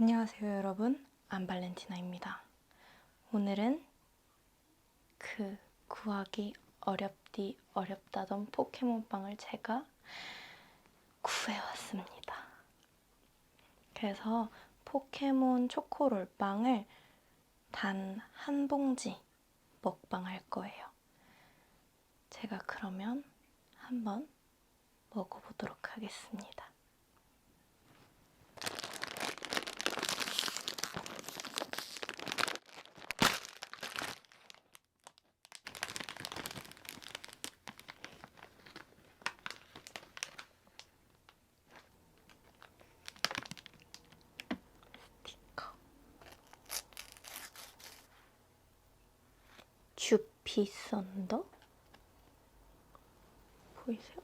안녕하세요, 여러분. 안발렌티나입니다. 오늘은 그 구하기 어렵디 어렵다던 포켓몬빵을 제가 구해왔습니다. 그래서 포켓몬 초코롤빵을 단 한 봉지 먹방할 거예요. 제가 그러면 한번 먹어보도록 하겠습니다. 스티커 주피 썬더 보이세요?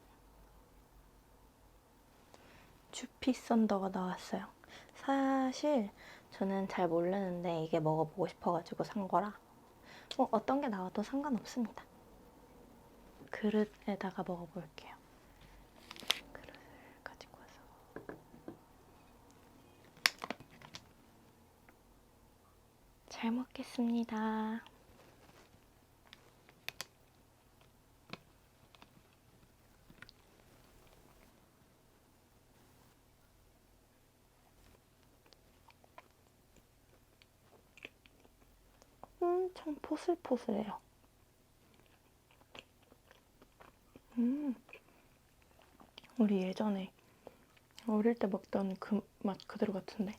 주피 썬더가 나왔어요. 사실 저는 잘 모르는데 이게 먹어보고 싶어가지고 산 거라 뭐 어떤 게 나와도 상관없습니다. 그릇에다가 먹어볼게요. 그릇을 가지고 와서 잘 먹겠습니다. 엄청 포슬포슬해요. 음, 우리 예전에 어릴 때 먹던 그 맛 그대로 같은데.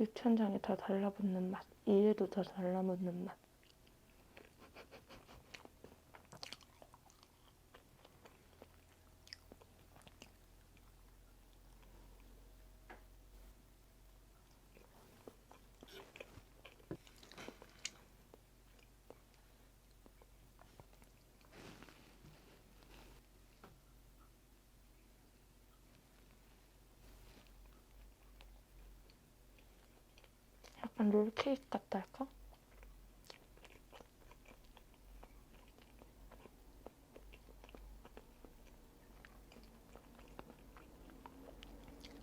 유천장에 다 달라붙는 맛, 이에도 다 달라붙는 맛. 약간 롤케이크 같다 할까?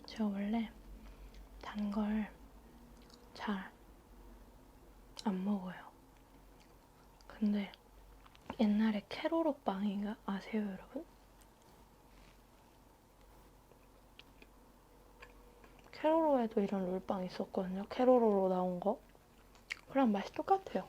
제가 원래 단 걸 잘 안 먹어요. 근데 옛날에 캐로로 빵인가 아세요, 여러분? 캐로로에도 이런 롤빵 있었거든요. 캐로로로 나온 거. 그랑 맛이 똑같아요.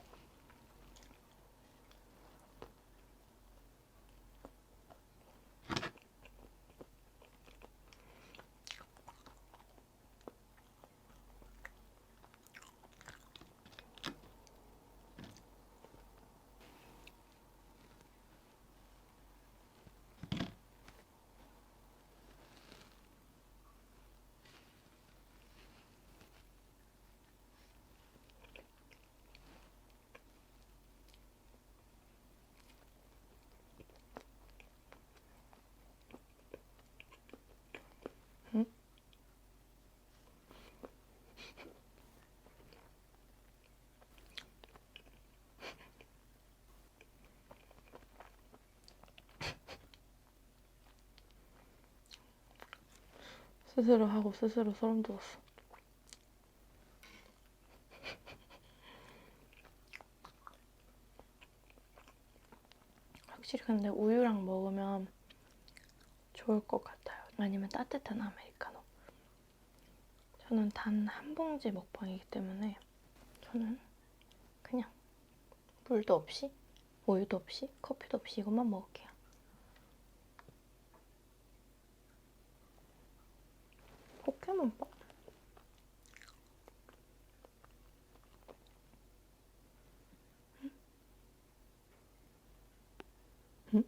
스스로 하고 스스로 소름 돋았어. 확실히 근데 우유랑 먹으면 좋을 것 같아요. 아니면 따뜻한 아메리카노. 저는 단 한 봉지 먹방이기 때문에 저는 그냥 물도 없이 우유도 없이 커피도 없이 이것만 먹을게요. 포켓몬빵? 응?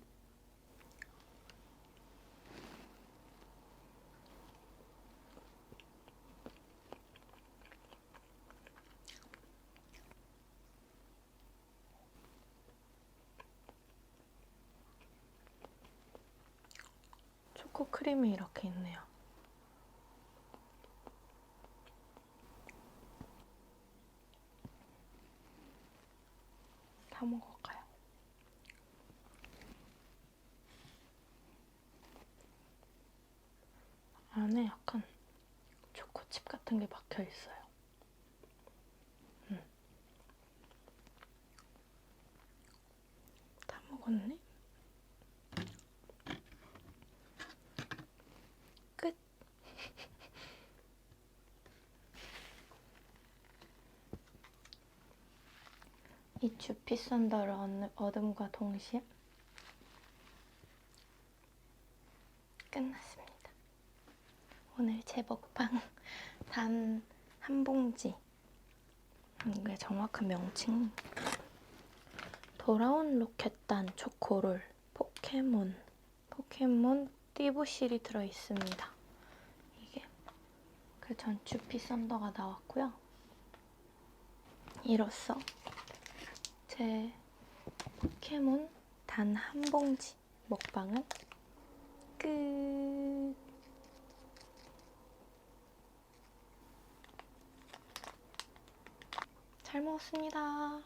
초코 크림이 이렇게 있네요. 사 먹을까요? 안에 약간 초코칩 같은 게 박혀 있어요. 음. 다 먹었네? 이 주피 썬더를 얻- 얻음과 동시에 끝났습니다. 오늘 제 먹방 단 한 봉지. 이게 정확한 명칭. 돌아온 로켓단 초코롤 포켓몬 포켓몬 띠부실이 들어 있습니다. 이게 그 전 주피 썬더가 나왔고요. 이로써 제 포켓몬 단 한 봉지 먹방은 끝. 잘 먹었습니다.